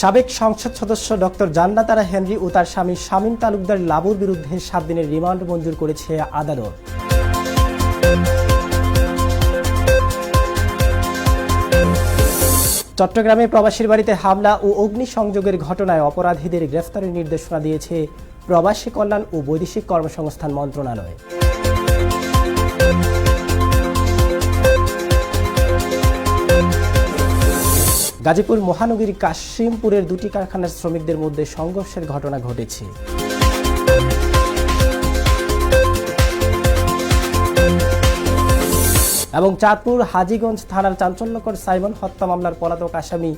সাবেক সংসদ সদস্য ডক্টর জান্নাতারা হেনরি ও তার স্বামী শামীম তালুকদার লাবুর বিরুদ্ধে সাত দিনের রিমান্ড মঞ্জুর করেছে আদালত। চট্টগ্রামে প্রবাসীর বাড়িতে হামলা ও অগ্নিসংযোগের ঘটনায় অপরাধীদের গ্রেফতারের নির্দেশনা দিয়েছে প্রবাসী কল্যাণ ও বৈদেশিক কর্মসংস্থান মন্ত্রণালয়। গাজীপুর মহানগরীর কাশিমপুরের দুটি কারখানার শ্রমিকদের মধ্যে সংঘর্ষের ঘটনা ঘটেছে। এবং চাঁদপুর হাজিগঞ্জ থানার চাঞ্চল্যকর সাইমন হত্যা মামলার পলাতক আসামি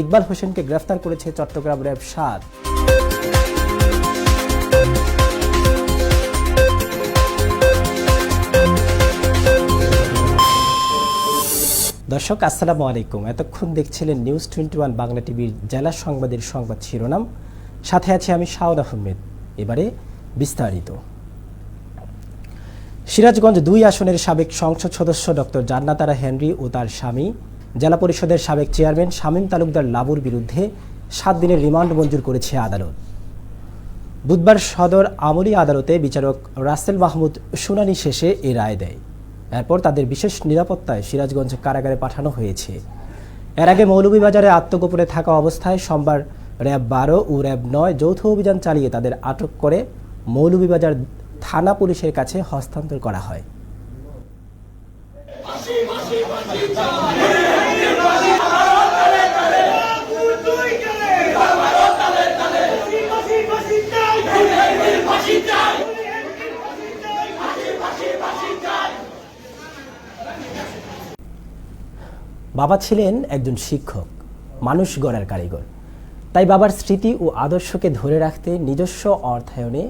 ইকবাল হোসেনকে গ্রেফতার করেছে চট্টগ্রাম র্যাব সাত। দর্শক, আসসালামু আলাইকুম। এতক্ষণ দেখছিলেন নিউজ টোয়েন্টি ওয়ান বাংলা টিভির জেলা সংবাদের সংবাদ শিরোনাম। সাথে আছি আমি শাওদ আহমেদ। এবারে বিস্তারিত। সিরাজগঞ্জ দুই আসনের সাবেক সংসদ সদস্য ডক্টর জান্নাতারা হেনরি ও তার স্বামী, জেলা পরিষদের সাবেক চেয়ারম্যান শামীম তালুকদার লাবুর বিরুদ্ধে সাত দিনের রিমান্ড মঞ্জুর করেছে আদালত। বুধবার সদর আমলি আদালতে বিচারক রাসেল মাহমুদ শুনানি শেষে এ রায় দেয়। এরপর তাদের বিশেষ নিরাপত্তায় সিরাজগঞ্জ কারাগারে পাঠানো হয়েছে। এর আগে মৌলভীবাজারে আত্মগোপনে থাকা অবস্থায় সোমবার র্যাব বারো ও র্যাব নয় যৌথ অভিযান চালিয়ে তাদের আটক করে মৌলভীবাজার থানা পুলিশের কাছে হস্তান্তর করা হয়। বাবা ছিলেন একজন শিক্ষক, মানুষ গড়ার কারিগর। তাই বাবার স্মৃতি ও আদর্শকে ধরে রাখতে নিজস্ব অর্থায়নে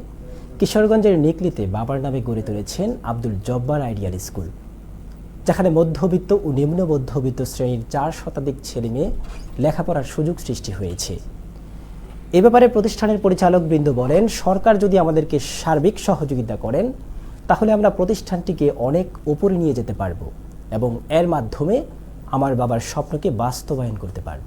কিশোরগঞ্জের নিকলিতে বাবার নামে গড়ে তুলেছেন আব্দুল জব্বার আইডিয়াল স্কুল, যেখানে মধ্যবিত্ত ও নিম্ন মধ্যবিত্ত শ্রেণির চার শতাধিক ছেলে মেয়ে লেখাপড়ার সুযোগ সৃষ্টি হয়েছে। এ ব্যাপারে প্রতিষ্ঠানের পরিচালক বৃন্দ বলেন, সরকার যদি আমাদেরকে সার্বিক সহযোগিতা করেন, তাহলে আমরা প্রতিষ্ঠানটিকে অনেক উপরে নিয়ে যেতে পারব এবং এর মাধ্যমে আমার বাবার স্বপ্নকে বাস্তবায়ন করতে পারব।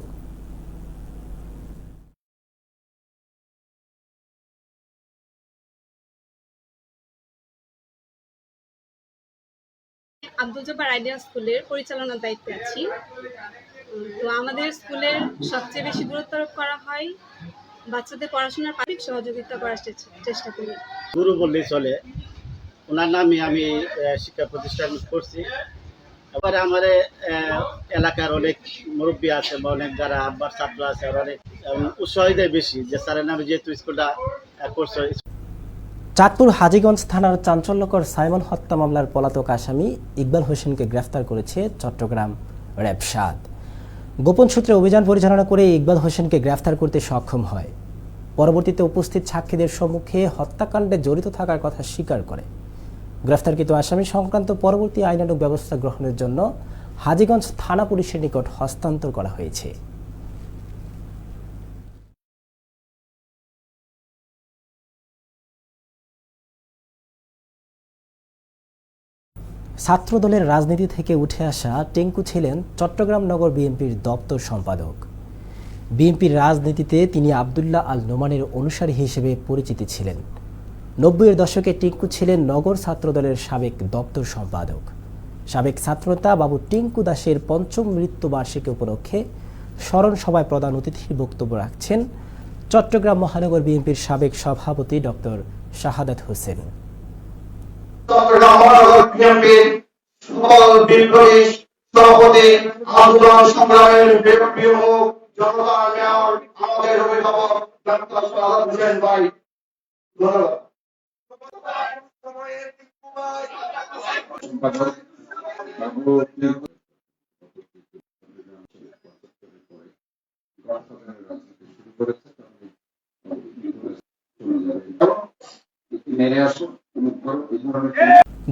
আব্দুল জব্বার আইডিয়া স্কুলের পরিচালনার দায়িত্বে আছি। তো আমাদের স্কুলের সবচেয়ে বেশি গুরুত্ব আরোপ করা হয় বাচ্চাদের পড়াশোনার পারিক সহযোগিতা করার চেষ্টা- করি। গুরু বললেই চলে। ওনার নামে আমি আহ, শিক্ষা প্রতিষ্ঠান করছি। এবারে আমার এলাকার অনেক মুরব্বী আছে বা অনেক যারা আব্বার ছাত্র আছে অনেক উম, উৎসাহ দেয় বেশি যে স্যারের নামে যেহেতু স্কুলটা করছ। চাঁদপুর হাজীগঞ্জ থানার চাঞ্চল্যকর সাইমন হত্যা মামলার পলাতক আসামি ইকবাল হোসেনকে গ্রেফতার করেছে চট্টগ্রাম র্যাব সাত গোপন সূত্রে অভিযান পরিচালনা করে ইকবাল হোসেনকে গ্রেফতার করতে সক্ষম হয়। পরবর্তীতে উপস্থিত সাক্ষীদের সম্মুখে হত্যাকাণ্ডে জড়িত থাকার কথা স্বীকার করে। গ্রেফতারকৃত আসামি সংক্রান্ত পরবর্তী আইনানুগ ব্যবস্থা গ্রহণের জন্য হাজীগঞ্জ থানা পুলিশের নিকট হস্তান্তর করা হয়েছে। ছাত্রদলের রাজনীতি থেকে উঠে আসা টেঙ্কু ছিলেন চট্টগ্রাম নগর বিএনপির দপ্তর সম্পাদক। বিএনপির রাজনীতিতে তিনি আবদুল্লাহ আল নোমানের অনুসারী হিসেবে পরিচিতি ছিলেন। নব্বইয়ের দশকে টিঙ্কু ছিলেন নগর ছাত্রদলের সাবেক দপ্তর সম্পাদক। সাবেক ছাত্রনেতা বাবু টিঙ্কু দাসের পঞ্চম মৃত্যুবার্ষিকী উপলক্ষে স্মরণ সভায় প্রধান অতিথির বক্তব্য রাখছেন চট্টগ্রাম মহানগর বিএনপির সাবেক সভাপতি ডক্টর শাহাদাত হোসেন। ধন্যবাদ।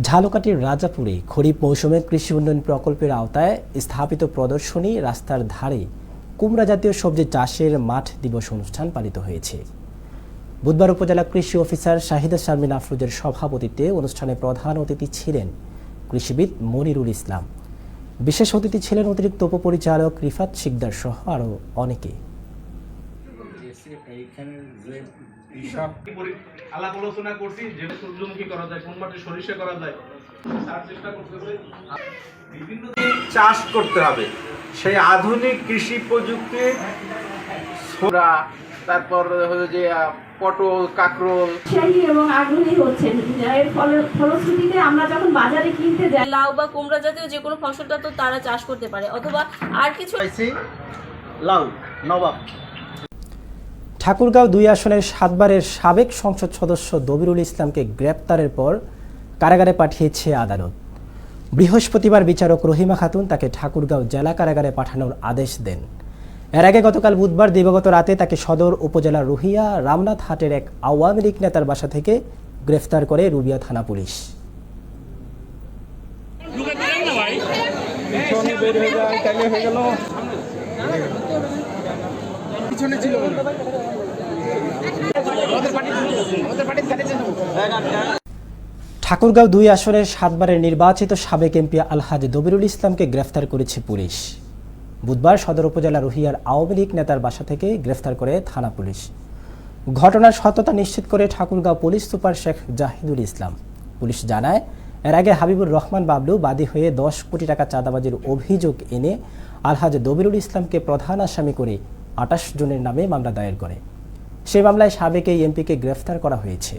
ঝালকাঠির রাজাপুরে খরিফ মৌসুমে কৃষি উন্নয়ন প্রকল্পের আওতায় স্থাপিত প্রদর্শনী রাস্তার ধারে কুমড়া জাতীয় সবজি চাষের মাঠ দিবস অনুষ্ঠান পালিত হয়েছে। বুধবার উপজেলা কৃষি অফিসার শাহিদা শারমিন আফরুজের সভাপতিত্বে অনুষ্ঠানে প্রধান অতিথি ছিলেন কৃষিবিদ মনিরুল ইসলাম। বিশেষ অতিথি ছিলেন অতিরিক্ত উপপরিচালক রিফাত শিকদার সহ আরও অনেকে। চাষ করতে হবে। সেই আধুনিক কৃষি প্রযুক্তি তারপর হলো যে পটল কাঁকরোল। উৎসাহী এবং আগ্রহী হচ্ছেন এর ফল- ফলশ্রুতিতে আমরা যখন বাজারে কিনতে যাই লাউ বা কুমড়া জাতীয় যে কোনো ফসলটা তো তারা চাষ করতে পারে অথবা আর কিছু পাইছি লাউ নবাব। ঠাকুরগাঁও দুই আসনের সাতবারের সাবেক সংসদ সদস্য দবিরুল ইসলামকে গ্রেপ্তারের পর কারাগারে পাঠিয়েছে আদালত। বৃহস্পতিবার বিচারক রহিমা খাতুন তাকে ঠাকুরগাঁও জেলা কারাগারে পাঠানোর আদেশ দেন। এর আগে গতকাল বুধবার দিবাগত রাতে তাকে সদর উপজেলার রুহিয়া রামনাথ হাটের এক আওয়ামী লীগ নেতার বাসা থেকে গ্রেফতার করে রুবিয়া থানা পুলিশ। ঠাকুরগাঁও দুই আসনের সাতবারের নির্বাচিত সাবেক এমপি আলহাজ দবিরুল ইসলামকে গ্রেফতার করেছে পুলিশ। বুধবার সদর উপজেলা রুহিয়ার আওয়ামী লীগ নেতার বাসা থেকে গ্রেফতার করে থানা পুলিশ। ঘটনার সত্যতা নিশ্চিত করে Thakurgaon police super Sheikh Zahidul Islam. Police জানায়, এর আগে হাবিবুর রহমান বাবলু বাদী হয়ে দশ কোটি টাকা চাঁদাবাজির অভিযোগ এনে আলহাজ দবিরুল ইসলামকে প্রধান আসামি করে আটাশ জনের নামে মামলা দায়ের করে। সেই মামলায় সাবেক এই এমপিকে গ্রেফতার করা হয়েছে।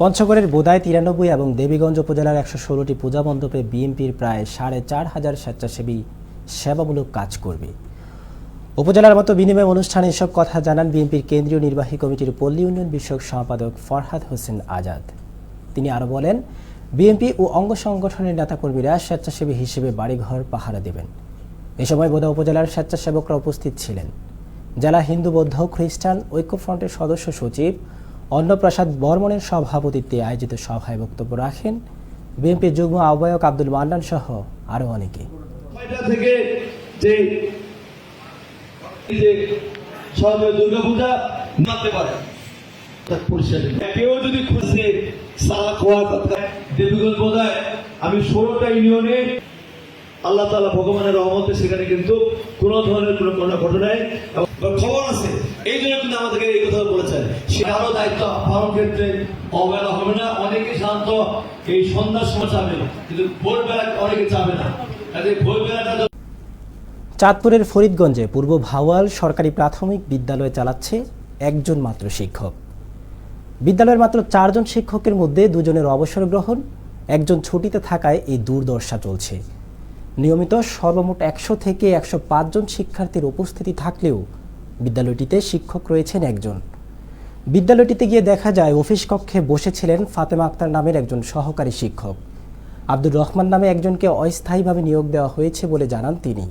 পঞ্চগড়ের বোদায় তিরানব্বই এবং দেবীগঞ্জ উপজেলার একশো ষোলোটি পূজা মণ্ডপে বিএনপির প্রায় সাড়ে চার হাজার স্বেচ্ছাসেবী সেবামূলক কাজ করবে। উপজেলার মতো বিনিময় অনুষ্ঠানে এসব কথা জানান বিএনপির কেন্দ্রীয় নির্বাহী কমিটির পল্লী উন্নয়ন বিষয়ক সম্পাদক ফরহাদ হোসেন আজাদ। তিনি আরও বলেন বিএনপি ও অঙ্গ সংগঠনের নেতাকর্মীরা স্বেচ্ছাসেবী হিসেবে বাড়িঘর পাহারা দেবেন। এ সময় বোদা উপজেলার স্বেচ্ছাসেবকরা উপস্থিত ছিলেন। জেলা হিন্দু, বৌদ্ধ, খ্রিস্টান, ঐক্যফ্রন্টের সদস্য সচিব অন্নপ্রসাদ বর্মনের সভাপতিত্বে আয়োজিত সভায় বক্তব্য রাখেন বিএনপির যুগ্ম আহ্বায়ক আব্দুল মান্নান সহ আরও অনেকে। থেকে দুর্গাপূজা, মানতে পারে। কেউ যদি কথা আমি ষোলোটা ইউনিয়নে আল্লাহ তালা ভগবানের রহমতে সেখানে কিন্তু কোনো ধরনের কোনো কোনো ঘটনায় খবর আছে, এই জন্য কিন্তু আমাদেরকে এই কথা বলেছেন। সেটারও দায়িত্ব পালন ক্ষেত্রে হবে না, অনেকে শান্ত এই সন্ধ্যার সময় কিন্তু ভোরবেলা অনেকে না। কাজে ভোরবেলাটা চাঁদপুরের ফরিদগঞ্জে পূর্ব ভাওয়াল সরকারি প্রাথমিক বিদ্যালয় চালাচ্ছে একজন মাত্র শিক্ষক। বিদ্যালয়ের মাত্র চারজন শিক্ষকের মধ্যে দুজনের অবসর গ্রহণ, একজন ছুটিতে থাকায় এই দুর্দশা চলছে। নিয়মিত সর্বমোট একশো থেকে একশো জন শিক্ষার্থীর উপস্থিতি থাকলেও বিদ্যালয়টিতে শিক্ষক রয়েছেন একজন। বিদ্যালয়টিতে গিয়ে দেখা যায়, অফিস কক্ষে বসেছিলেন ফাতেমা আক্তার নামের একজন সহকারী শিক্ষক। আব্দুর রহমান নামে একজনকে অস্থায়ীভাবে নিয়োগ দেওয়া হয়েছে বলে জানান তিনি।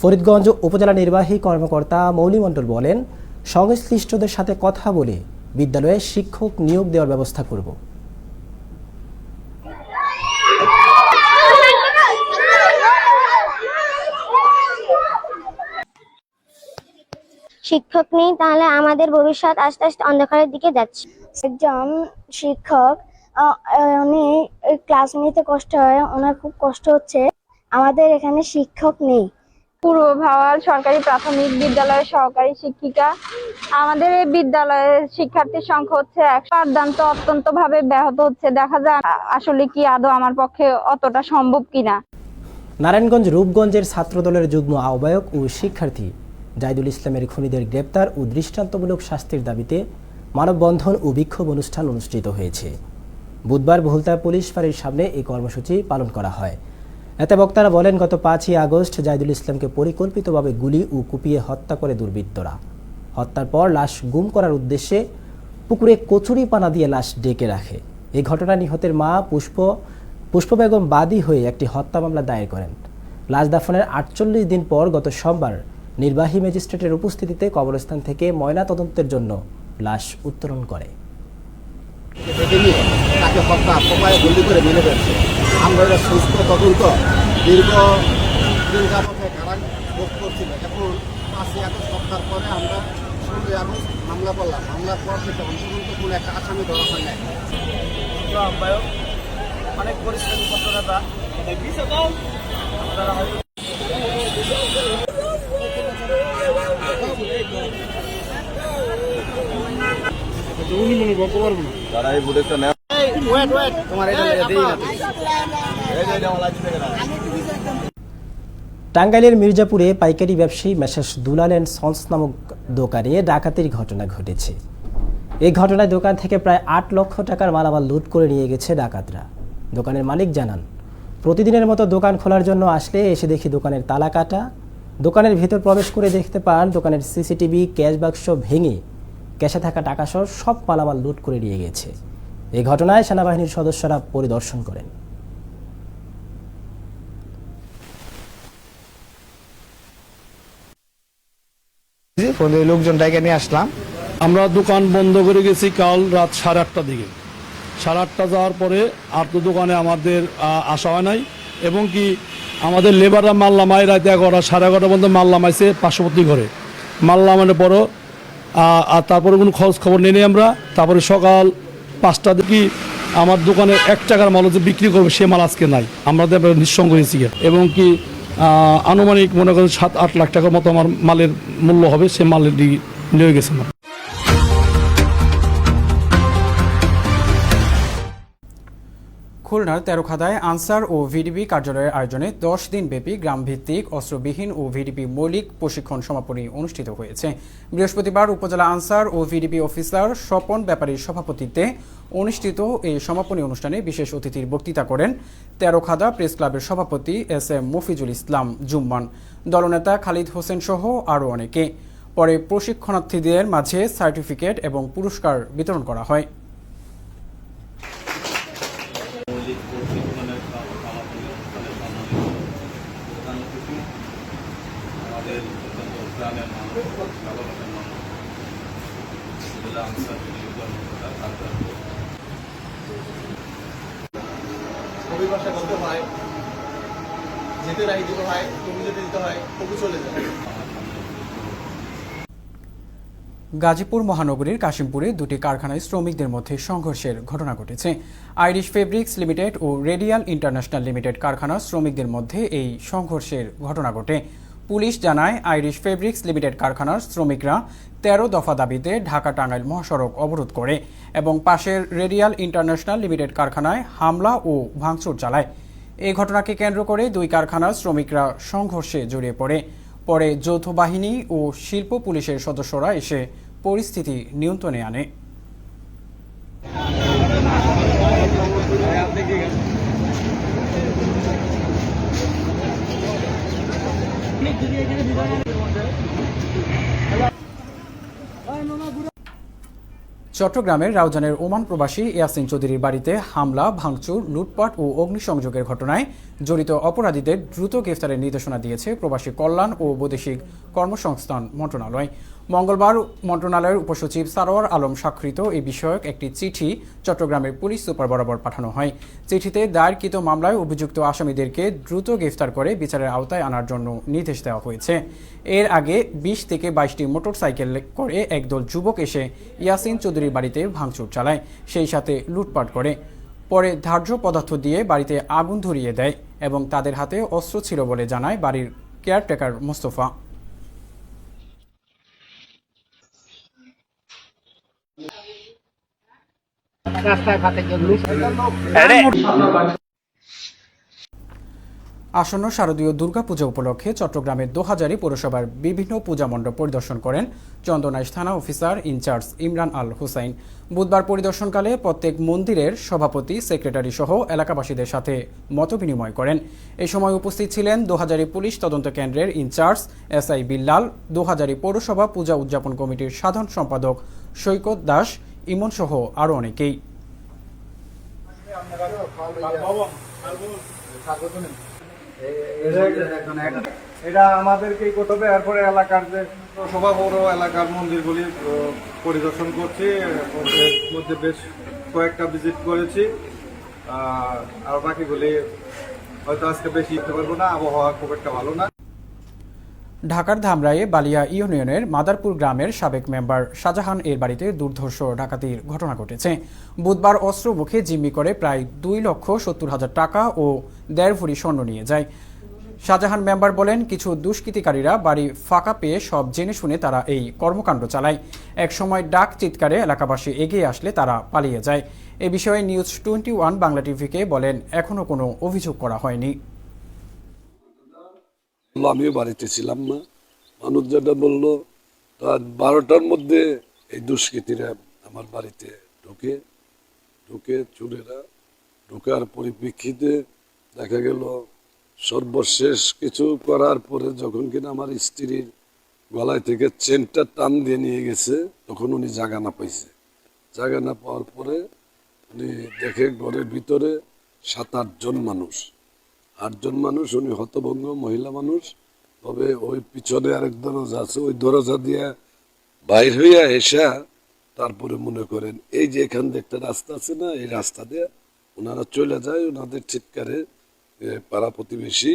ফরিদগঞ্জ উপজেলা নির্বাহী কর্মকর্তা মৌলি মণ্ডল বলেন, সংশ্লিষ্টদের সাথে কথা বলে বিদ্যালয়ে শিক্ষক নিয়োগ দেওয়ার ব্যবস্থা করব। শিক্ষক নেই তাহলে আমাদের ভবিষ্যৎ আস্তে আস্তে অন্ধকারের দিকে যাচ্ছে। একজন শিক্ষক উনি ক্লাস নিতে কষ্ট হয় ওনার খুব কষ্ট হচ্ছে। আমাদের এখানে শিক্ষক নেই। পূর্ব ভাওয়াল সরকারি প্রাথমিক বিদ্যালয়ের সহকারী শিক্ষিকা। আমাদের এই বিদ্যালয়ের শিক্ষার্থীর সংখ্যা হচ্ছে একশো। পাঠদান তো অত্যন্ত ভাবে ব্যাহত হচ্ছে। দেখা যায় আসলে কি আদৌ আমার পক্ষে অতটা সম্ভব কিনা। নারায়ণগঞ্জ রূপগঞ্জের ছাত্রদলের যুগ্ম আহ্বায়ক ও শিক্ষার্থী জাইদুল ইসলামের খুনিদের গ্রেপ্তার ও দৃষ্টান্তমূলক শাস্তির দাবিতে মানববন্ধন ও বিক্ষোভ অনুষ্ঠান অনুষ্ঠিত হয়েছে। বুধবার ভুলতা পুলিশ ফাঁড়ির সামনে এই কর্মসূচি পালন করা হয়। এতে বক্তারা বলেন, গত পাঁচই আগস্ট জাইদুল ইসলামকে পরিকল্পিতভাবে গুলি ও কুপিয়ে হত্যা করে দুর্বৃত্তরা। হত্যার পর লাশ গুম করার উদ্দেশ্যে পুকুরে কচুরি পানা দিয়ে লাশ ডেকে রাখে। এই ঘটনায় নিহতের মা পুষ্প পুষ্প বেগম বাদী হয়ে একটি হত্যা মামলা দায়ের করেন। লাশ দাফনের আটচল্লিশ দিন পর গত সোমবার নির্বাহী ম্যাজিস্ট্রেটের উপস্থিতিতে কবরস্থান থেকে ময়না তদন্তের জন্য লাশ উত্তোলন করে। তাকে হত্যা, কোপায় বন্দি করে মেলে ফেলছে। আমরা এটা সুস্থ, তদন্ত, দীর্ঘ দিন যাবত কারণ ভোগ করছিল এখন পাঁচই আগস্ট, সপ্তাহ পরে আমরা ষোলোই আগস্ট মামলা করলাম। মামলার পর থেকে অন্তর্গত কোনো একটা আসামি ধরা হয় নাই। অনেক পরিশ্রমী তারা হয়তো এই, wait, wait, তোমার এটা দেই না টাঙ্গাইলের মির্জাপুরে পাইকারি ব্যবসায়ী মেসাস দুলাল অ্যান্ড সন্স নামক দোকানে ডাকাতির ঘটনা ঘটেছে। এই ঘটনায় দোকান থেকে প্রায় আট লক্ষ টাকার মালামাল লুট করে নিয়ে গেছে ডাকাতরা। দোকানের মালিক জানান প্রতিদিনের মতো দোকান খোলার জন্য আসলে এসে দেখি দোকানের তালা কাটা। দোকানের ভেতর প্রবেশ করে দেখতে পান দোকানের সিসিটিভি ক্যাশ বাক্স ভেঙে ক্যাশে থাকা টাকা সহ সব মালামাল লুট করে নিয়ে গেছে। এই ঘটনায় সেনাবাহিনীর সদস্যরা পরিদর্শন করেন। লোকজন ডাইকে নিয়ে আসলাম। আমরা দোকান বন্ধ করে গেছি কাল রাত সাড়ে আটটার দিকে। সাড়ে আটটা যাওয়ার পরে আর তো দোকানে আমাদের আসা হয় নাই। এবং কি আমাদের লেবাররা মাল্লা মাই রাতে এগারোটা সাড়ে এগারোটা পর্যন্ত মাল্লা মাইছে পার্শ্ববর্তী ঘরে। মাল্লা মানে পরও আর তারপরে কোনো খোঁজ খবর নেই আমরা। তারপরে সকাল পাঁচটা দেখি আমার দোকানে এক টাকার মাল যে বিক্রি করবে, সে মাল আজকে নাই। আমরা তো নিঃসঙ্গ হয়েছি। এবং কি আনুমানিক মনে করেন সাত আট লাখ টাকার মতো আমার মালের মূল্য হবে, সে মালের নিয়ে গেছে খুলনার তেরোখাদায় আনসার ও ভিডিপি কার্যালয়ের আয়োজনে দশ দিন ব্যাপী গ্রামভিত্তিক, অস্ত্রবিহীন ও ভিডিপি মৌলিক প্রশিক্ষণ সমাপনী অনুষ্ঠিত হয়েছে। বৃহস্পতিবার উপজেলা আনসার ও ভিডিপি অফিসার স্বপন ব্যাপারীর সভাপতিত্বে অনুষ্ঠিত এই সমাপনী অনুষ্ঠানে বিশেষ অতিথির বক্তৃতা করেন তেরোখাদা প্রেস ক্লাবের সভাপতি এস এম মফিজুল ইসলাম জুম্মান। দলনেতা খালিদ হোসেন সহ আরও অনেকে। পরে প্রশিক্ষণার্থীদের মাঝে সার্টিফিকেট এবং পুরস্কার বিতরণ করা হয় মৌলিক প্রশিক্ষণের সমাপনী অনুষ্ঠানে সম্মানিত প্রধান অতিথি আমাদের অত্যন্ত প্রাণের মানুষ ভালোবাসার মানুষ উপজেলা আনসার কর্মকর্তা তারপর অভিভাষা করতে হয় গাজীপুর মহানগরীর কাশিমপুরে দুটি কারখানায় শ্রমিকদের মধ্যে সংঘর্ষের ঘটনা ঘটেছে। আইরিশ ফেব্রিক্স লিমিটেড ও রেডিয়াল ইন্টারন্যাশনাল লিমিটেড কারখানার শ্রমিকদের মধ্যে এই সংঘর্ষের ঘটনা ঘটে। পুলিশ জানায়, আইরিশ ফেব্রিক্স লিমিটেড কারখানার শ্রমিকরা তেরো দফা দাবিতে ঢাকা টাঙ্গাইল মহাসড়ক অবরোধ করে এবং পাশের রেডিয়াল ইন্টারন্যাশনাল লিমিটেড কারখানায় হামলা ও ভাঙচুর চালায়। এই ঘটনাকে কেন্দ্র করে দুই কারখানার শ্রমিকরা সংঘর্ষে জড়িয়ে পড়ে। পরে যৌথ বাহিনী ও শিল্প পুলিশের সদস্যরা এসে পরিস্থিতি নিয়ন্ত্রণে আনে। চট্টগ্রামের রাউজানের ওমান প্রবাসী ইয়াসিন চৌধুরীর বাড়িতে হামলা, ভাঙচুর, লুটপাট ও অগ্নিসংযোগের ঘটনায় জড়িত অপরাধীদের দ্রুত গ্রেফতারের নির্দেশনা দিয়েছে প্রবাসী কল্যাণ ও বৈদেশিক কর্মসংস্থান মন্ত্রণালয়। মঙ্গলবার মন্ত্রণালয়ের উপসচিব সারোয়ার আলম স্বাক্ষরিত এই বিষয়ক একটি চিঠি চট্টগ্রামের পুলিশ সুপার বরাবর পাঠানো হয়। চিঠিতে দায়েরকৃত মামলায় অভিযুক্ত আসামিদেরকে দ্রুত গ্রেফতার করে বিচারের আওতায় আনার জন্য নির্দেশ দেওয়া হয়েছে। এর আগে বিশ থেকে বাইশটি মোটরসাইকেল করে একদল যুবক এসে ইয়াসিন চৌধুরীর বাড়িতে ভাঙচুর চালায়, সেই সাথে লুটপাট করে। পরে ধার্য পদার্থ দিয়ে বাড়িতে আগুন ধরিয়ে দেয় এবং তাদের হাতে অস্ত্র ছিল বলে জানায় বাড়ির কেয়ারটেকার মোস্তফা। আসন্ন শারদীয় দুর্গাপূজা উপলক্ষে চট্টগ্রামের দোহাজারি পৌরসভার বিভিন্ন পূজা মণ্ডপ পরিদর্শন করেন চন্দনাইশ থানা অফিসার ইনচার্জ ইমরান আল হুসাইন। বুধবার পরিদর্শনকালে প্রত্যেক মন্দিরের সভাপতি সেক্রেটারি সহ এলাকাবাসীদের সাথে মত বিনিময় করেন। এই সময় উপস্থিত ছিলেন দোহাজারি পুলিশ তদন্ত কেন্দ্রের incharge S I Billal Dohazari পৌরসভা পূজা উদযাপন কমিটির সাধারণ সম্পাদক সৈকত দাস ইমন সহ আরও অনেকেই। এটা আমাদেরকেই করতে হবে এরপরে এলাকার যে সভা পৌর এলাকার মন্দিরগুলি পরিদর্শন করছি মধ্যে বেশ কয়েকটা ভিজিট করেছি আর বাকিগুলি হয়তো আজকে বেশি দিতে পারব না, আবহাওয়া খুব একটা ভালো না। ঢাকার ধামরায়ে বালিয়া ইউনিয়নের মাদারপুর গ্রামের সাবেক মেম্বার শাহজাহান এর বাড়িতে দুর্ধর্ষ ডাকাতির ঘটনা ঘটেছে। বুধবার অস্ত্র মুখে জিম্মি করে প্রায় দুই লক্ষ সত্তর হাজার টাকা ও দেড় ভরি স্বর্ণ নিয়ে যায়। শাহজাহান মেম্বার বলেন, কিছু দুষ্কৃতিকারীরা বাড়ি ফাঁকা পেয়ে সব জেনে শুনে তারা এই কর্মকাণ্ড চালায়। এক সময় ডাক চিৎকারে এলাকাবাসী এগিয়ে আসলে তারা পালিয়ে যায়। এ বিষয়ে নিউজ টোয়েন্টি ওয়ান বাংলা টিভিকে বলেন এখনও কোনো অভিযোগ করা হয়নি। বলল, আমিও বাড়িতে ছিলাম না। মানুষ যেটা বলল বারোটার মধ্যে এই দুষ্কৃতীরা আমার বাড়িতে ঢুকে। ঢুকে চুরেরা ঢোকার পরিপ্রেক্ষিতে দেখা গেল সর্বশেষ কিছু করার পরে যখন কিনা আমার স্ত্রীর গলায় থেকে চেনটা টান দিয়ে নিয়ে গেছে তখন উনি জাগা না পাইছে। জাগা না পাওয়ার পরে উনি দেখে ঘরের ভিতরে সাত আটজন মানুষ। আটজন মানুষ, উনি হতভঙ্গ মহিলা মানুষ। তবে ওই পিছনে আরেক দরজা আছে, ওই দরজা দিয়া বাইর হইয়া এসা তারপরে মনে করেন, এই যে এখান একটা রাস্তা আছে না, এই রাস্তা দিয়ে ওনারা চলে যায়, ওনাদের চিৎকারে পাড়া প্রতিবেশী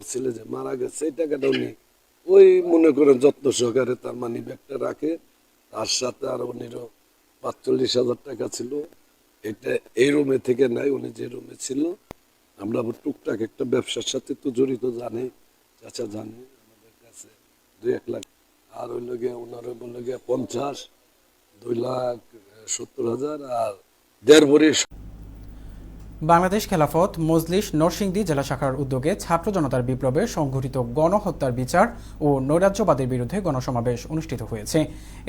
ছেলে যে মারা গেছে, এই টাকাটা উনি ওই মনে করেন যত্ন সহকারে তার মানি ব্যাগটা রাখে। তার সাথে আর উনিরও পাঁচচল্লিশ হাজার টাকা ছিল। এটা এই রুমে থেকে নাই, উনি যে রুমে ছিল। আমরা আবার টুকটাক একটা ব্যবসার সাথে তো জড়িত জানে, চাচা জানে, আমাদের কাছে দুই এক লাখ। আর ওই গিয়ে ওনার বলল গিয়া পঞ্চাশ, দুই লাখ সত্তর হাজার আর দেড় ভরি বাংলাদেশ খেলাফত মজলিস নরসিংদী জেলা শাখার উদ্যোগে ছাত্র জনতার বিপ্লবে সংঘটিত গণহত্যার বিচার ও নৈরাজ্যবাদের বিরুদ্ধে গণসমাবেশ অনুষ্ঠিত হয়েছে।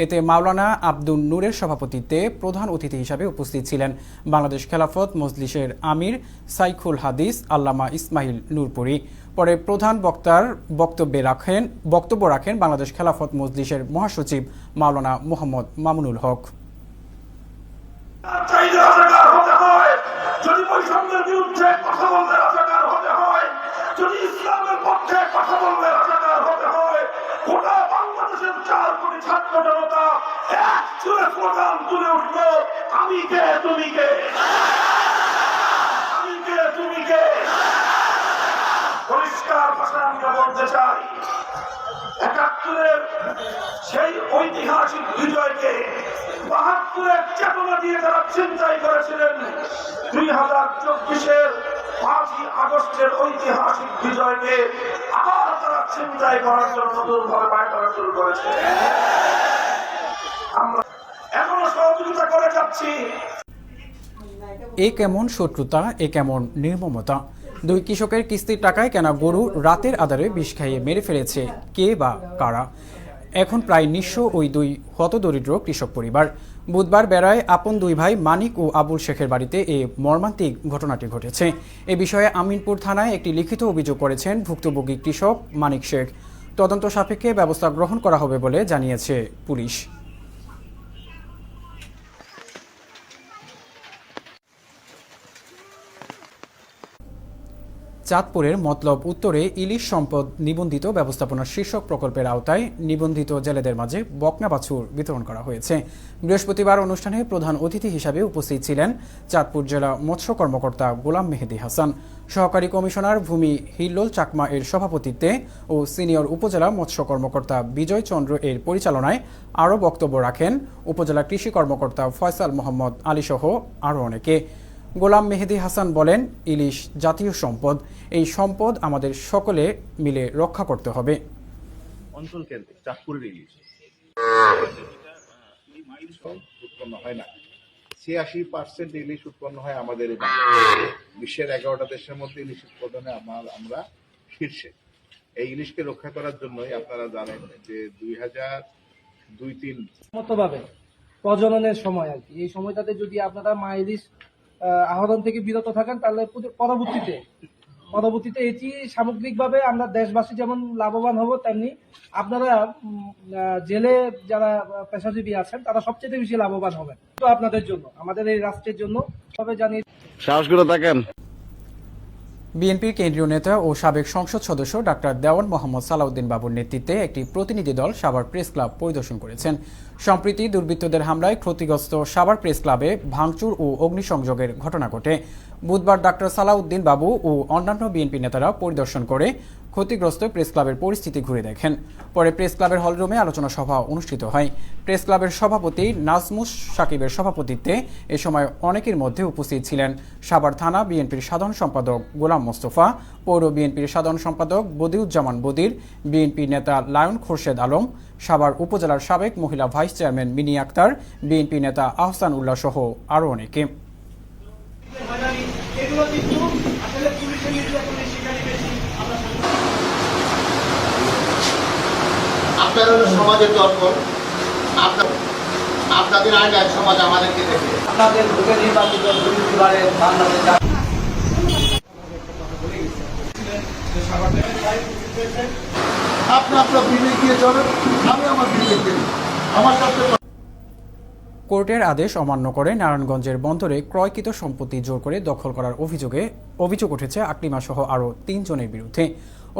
এতে মাওলানা আব্দুল নূরের সভাপতিত্বে প্রধান অতিথি হিসাবে উপস্থিত ছিলেন বাংলাদেশ খেলাফত মজলিসের আমির সাইখুল হাদিস আল্লামা ইসমাইল নূরপুরি। পরে প্রধান বক্তার বক্তব্যে রাখেন বক্তব্য রাখেন বাংলাদেশ খেলাফত মজলিসের মহাসচিব মাওলানা মোহাম্মদ মামুনুল হক। বিরুদ্ধে কথা বলতে রাজাকার হতে হয়, যদি ইসলামের পক্ষে কথা বলতে রাজাকার হতে হয়, গোটা বাংলাদেশের চার কোটি ছাত্র জনতা এক চুলে স্লোগান তুলে উঠল, আমি কে? তুমি কে? আমি কে? তুমি কে? পরিষ্কার ভাষায় আমরা বলতে চাই। একাত্তরের সেই ঐতিহাসিক বিজয়কে বাহাত্তরের চেতনা দিয়ে যারা চিন্তাই করেছিলেন, দুই হাজার চব্বিশের পাঁচই আগস্টের ঐতিহাসিক বিজয়কে আবার তারা চিন্তাই করার জন্য দুর্ভাবে পায়তারা শুরু করেছে। আমরা এখনও সহযোগিতা করে যাচ্ছি। এ কেমন শত্রুতা, এ কেমন নির্মমতা? দুই কৃষকের কিস্তির টাকায় কেনা গরু রাতের আধারে বিষ খাইয়ে মেরে ফেলেছে কে বা কারা? এখন প্রায় নিঃস্ব ওই দুই হতদরিদ্র কৃষক পরিবার। বুধবার বেড়ায় আপন দুই ভাই মানিক ও আবুল শেখের বাড়িতে এ মর্মান্তিক ঘটনাটি ঘটেছে। এ বিষয়ে আমিনপুর থানায় একটি লিখিত অভিযোগ করেছেন ভুক্তভোগী কৃষক মানিক শেখ। তদন্ত সাপেক্ষে ব্যবস্থা গ্রহণ করা হবে বলে জানিয়েছে পুলিশ। চাঁদপুরের মতলব উত্তরে ইলিশ সম্পদ নিবন্ধিত ব্যবস্থাপনা শীর্ষক প্রকল্পের আওতায় নিবন্ধিত জেলেদের মাঝে বকনা বাছুর বিতরণ করা হয়েছে। বৃহস্পতিবার অনুষ্ঠানে প্রধান অতিথি হিসাবে উপস্থিত ছিলেন চাঁদপুর জেলা মৎস্য কর্মকর্তা গোলাম মেহেদি হাসান। সহকারী কমিশনার ভূমি হিল্লোল চাকমা এর সভাপতিত্বে ও সিনিয়র উপজেলা মৎস্য কর্মকর্তা বিজয় চন্দ্র এর পরিচালনায় আরও বক্তব্য রাখেন উপজেলা কৃষি কর্মকর্তা ফয়সাল মোহাম্মদ আলীসহ আরও অনেকে। গোলাম মেহেদি হাসান বলেন ইলিশ জাতীয় সম্পদ। এই সম্পদ আমাদের সকলে মিলে রক্ষা করতে হবে। অঞ্চল কেন্দ্রিক চাঁদপুরের ইলিশ। উৎপন্ন হয় না। ছিয়াশি পার্সেন্ট ইলিশ উৎপন্ন হয় আমাদের এই বিশ্বের এগারোটা দেশের মধ্যে ইলিশ উৎপাদনে আমার আমরা শীর্ষে। এই ইলিশকে রক্ষা করার জন্যই আপনারা জানেন যে দুই হাজার দুই তিন মতভাবে প্রজননের সময় আর কি। এই সময়টাতে যদি আপনারা মা ইলিশ আহরণ থেকে বিরত থাকেন তাহলে পরবর্তীতে পরবর্তীতে এটি সামগ্রিকভাবে আমরা দেশবাসী যেমন লাভবান হব তেমনি আপনারা জেলে যারা পেশাজীবী আছেন তারা সবচেয়ে বেশি লাভবান হবেন। তো আপনাদের জন্য আমাদের এই রাষ্ট্রের জন্য সবাই জানি সাহস করে থাকেন। বিএনপির কেন্দ্রীয় নেতা ও সাবেক সংসদ সদস্য ডাক্তার দেওয়ান মোহাম্মদ সালাউদ্দিন বাবুর নেতৃত্বে একটি প্রতিনিধি দল সাভার প্রেস ক্লাব পরিদর্শন করেছেন। সম্প্রতি দুর্বৃত্তদের হামলায় ক্ষতিগ্রস্ত সাভার প্রেস ক্লাবে ভাঙচুর ও অগ্নিসংযোগের ঘটনা ঘটে। বুধবার ডাক্তার সালাউদ্দিন বাবু ও অন্যান্য বিএনপি নেতারা পরিদর্শন করে ক্ষতিগ্রস্ত প্রেস ক্লাবের পরিস্থিতি ঘুরে দেখেন। পরে প্রেস ক্লাবের হলরুমে আলোচনা সভা অনুষ্ঠিত হয়। প্রেস ক্লাবের সভাপতি নাজমুস সাকিবের সভাপতিত্বে এ সময় অনেকের মধ্যে উপস্থিত ছিলেন। সাভার থানা বিএনপির সাধারণ সম্পাদক গোলাম মোস্তফা, পৌর বিএনপির সাধারণ সম্পাদক বদিউজ্জামান বদির, বিএনপি নেতা লায়ন খোরশেদ আলম, সাভার উপজেলার সাবেক মহিলা vice chairman Mini Akter, BNP নেতা আহসান উল্লাহ সহ আরও অনেকে এগুলো কিন্তু আসলে পুলিশের নির্যাতনের শিকারই বেশি আমরা আপনারা হলো সমাজের দর্পণ আপনার আপনাদের সমাজ আমাদেরকে দেখে। আপনাদের ভোটে নির্বাচিত দুর্নীতিবারে বাংলাদেশ আপনি আপনার বিবেক দিয়ে চলেন আমি আমার বিবেক দিয়ে। আমার সবচেয়ে কোর্টের আদেশ অমান্য করে নারায়ণগঞ্জের বন্দরে ক্রয়কৃত সম্পত্তি জোর করে দখল করার অভিযোগে অভিযোগ উঠেছে আকলিমা সহ আরও তিনজনের বিরুদ্ধে।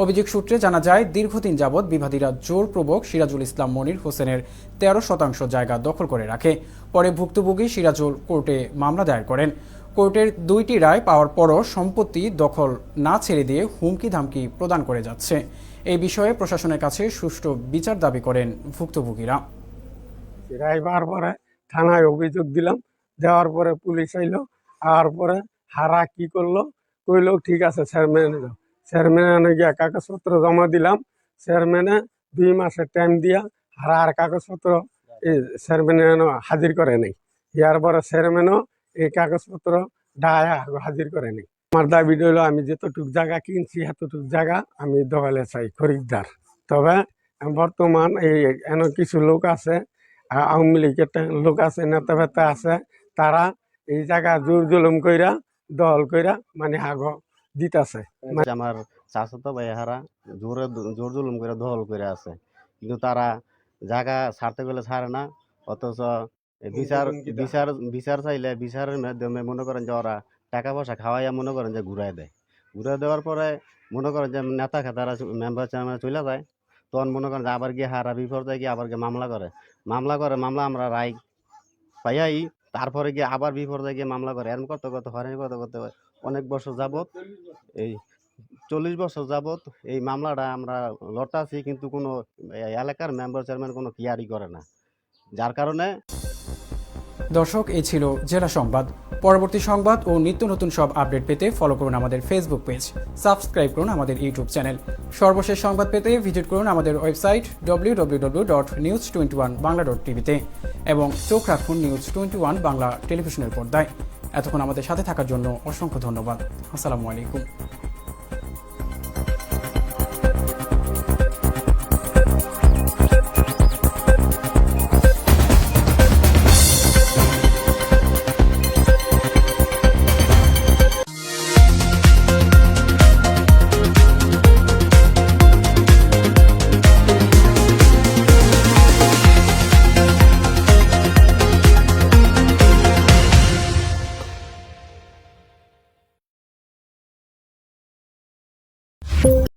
অভিযোগ সূত্রে জানা যায়, দীর্ঘদিন যাবৎ বিবাদীরা জোরপূর্বক সিরাজুল ইসলাম মনির হোসেনের তেরো শতাংশ জায়গা দখল করে রাখে। পরে ভুক্তভোগী সিরাজুল কোর্টে মামলা দায়ের করেন। কোর্টের দুইটি রায় পাওয়ার পরও সম্পত্তি দখল না ছেড়ে দিয়ে হুমকি ধামকি প্রদান করে যাচ্ছে। এই বিষয়ে প্রশাসনের কাছে সুষ্ঠু বিচার দাবি করেন ভুক্তভোগীরা। রায়বার পরে থানায় অভিযোগ দিলাম। দেওয়ার পরে পুলিশ আইলো। আর পরে হারা কি করল? কইলো, ঠিক আছে চেয়ারম্যানে যাও চেয়ারম্যানে গিয়া কাগজপত্র জমা দিলাম। চেয়ারম্যানে দুই মাসের টাইম দিয়া হারা আর কাগজপত্র চেয়ারম্যানে হাজির করে নাই। ইয়ার পরে চেয়ারম্যানও এই কাগজপত্র ডায়া হাজির করে নাই। আমার দাবি রইল, আমি যতটুক জায়গা কিনছি, এতটুক জায়গা আমি দখলে চাই, খরিদ্দার। তবে বর্তমান এই এন কিছু লোক আছে আওয়ামী লীগের লোক আছে নেতা ফেতা আছে, তারা এই জায়গা জোর জুলুম কইরা, দল কইরা মানে আগ দিতাছে। আমার চাচাতো ভাই হারা জোরে জোর জুলুম করে দখল করে আছে। কিন্তু তারা জায়গা ছাড়তে গেলে ছাড়ে না অথচ বিচার বিচার বিচার চাইলে বিচারের মাধ্যমে মনে করেন যে ওরা টাকা পয়সা খাওয়াইয়া মনে করেন যে ঘুরাই দেয়। ঘুরাই দেওয়ার পরে মনে করেন যে নেতা খেতারা মেম্বার চেয়ারম্যান চলে যায়। তখন মনে করেন যে আবার গিয়ে হারা বিপর্যয় গিয়ে আবার গিয়ে মামলা করে। মামলা করে মামলা আমরা রায় পাইয়াই তারপরে গিয়ে আবার বিপর্যয় গিয়ে মামলা করে। এরকম করতে করতে হয়রানি করতে করতে অনেক বছর যাবত এই চল্লিশ বছর যাবত এই মামলাটা আমরা লড়তাছি, কিন্তু কোনো এলাকার মেম্বার চেয়ারম্যান কোনো কেয়ারই করে না। যার কারণে দর্শক এই ছিল জেলা সংবাদ। পরবর্তী সংবাদ ও নিত্য নতুন সব আপডেট পেতে ফলো করুন আমাদের ফেসবুক পেজ সাবস্ক্রাইব করুন আমাদের ইউটিউব চ্যানেল সর্বশেষ সংবাদ পেতে ভিজিট করুন আমাদের website W dot news twenty one Bangla dot টিভিতে এবং চোখ রাখুন নিউজ টোয়েন্টি ওয়ান বাংলা টেলিভিশনের পর্দায়। এতক্ষণ আমাদের সাথে থাকার জন্য অসংখ্য ধন্যবাদ। আসসালামু আলাইকুম।